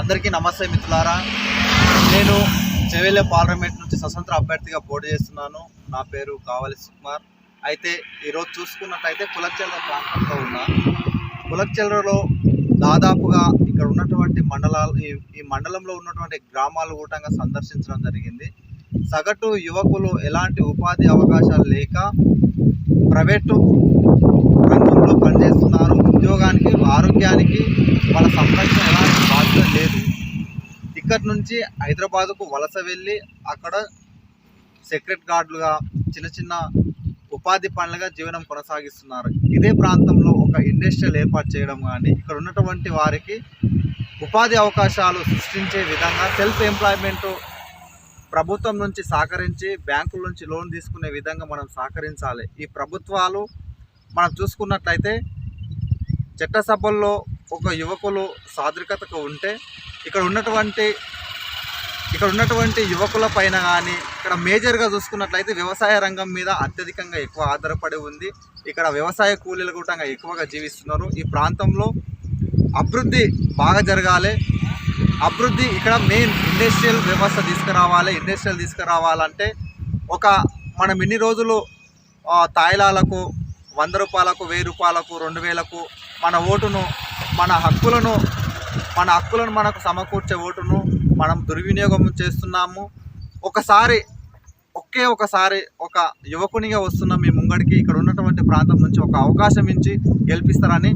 అందరికీ నమస్తే మిత్రులారా. నేను చెవెలే పార్లమెంట్ నుంచి స్వతంత్ర అభ్యర్థిగా పోటీ చేస్తున్నాను. నా పేరు కావలి సుకుమార్. అయితే ఈరోజు చూసుకున్నట్టయితే కులచెల్ర ప్రాంతంలో ఉన్నా. కులచెల్రలో దాదాపుగా ఇక్కడ ఉన్నటువంటి మండలాలు ఈ ఈ మండలంలో ఉన్నటువంటి గ్రామాలు కూటంగా సందర్శించడం జరిగింది. సగటు యువకులు ఎలాంటి ఉపాధి అవకాశాలు లేక ప్రైవేటు రంగంలో పనిచేస్తున్నారు. ఉద్యోగానికి ఆరోగ్యానికి వాళ్ళ సంరక్షణ ఎలాంటి ఇక్కడి నుంచి హైదరాబాద్కు వలస వెళ్ళి అక్కడ సెక్రెట్ గార్డులుగా చిన్న చిన్న ఉపాధి పనులుగా జీవనం కొనసాగిస్తున్నారు. ఇదే ప్రాంతంలో ఒక ఇండస్ట్రియల్ ఏర్పాటు చేయడం కానీ ఇక్కడ ఉన్నటువంటి వారికి ఉపాధి అవకాశాలు సృష్టించే విధంగా సెల్ఫ్ ఎంప్లాయ్మెంట్ ప్రభుత్వం నుంచి సహకరించి బ్యాంకుల నుంచి లోన్ తీసుకునే విధంగా మనం సహకరించాలి. ఈ ప్రభుత్వాలు మనం చూసుకున్నట్లయితే చట్టసభల్లో ఒక యువకులు సాద్రికతకు ఉంటే ఇక్కడ ఉన్నటువంటి ఇక్కడ ఉన్నటువంటి యువకుల పైన కానీ ఇక్కడ మేజర్గా చూసుకున్నట్లయితే వ్యవసాయ రంగం మీద అత్యధికంగా ఎక్కువ ఆధారపడి ఉంది. ఇక్కడ వ్యవసాయ కూలీలు కూడా ఎక్కువగా జీవిస్తున్నారు. ఈ ప్రాంతంలో అభివృద్ధి బాగా జరగాలి. అభివృద్ధి ఇక్కడ మెయిన్ ఇండస్ట్రియల్ వ్యవస్థ తీసుకురావాలి. ఇండస్ట్రియల్ తీసుకురావాలంటే ఒక మనం ఇన్ని రోజులు తాయిలాలకు వంద రూపాయలకు వెయ్యి రూపాయలకు రెండు వేలకు మన ఓటును మన హక్కులను మన హక్కులను మనకు సమకూర్చే ఓటును మనం దుర్వినియోగం చేస్తున్నాము. ఒకసారి ఒకే ఒకసారి ఒక యువకునిగా వస్తున్న మీ ముంగడికి ఇక్కడ ఉన్నటువంటి ప్రాంతం నుంచి ఒక అవకాశం ఇచ్చి గెలిపిస్తారని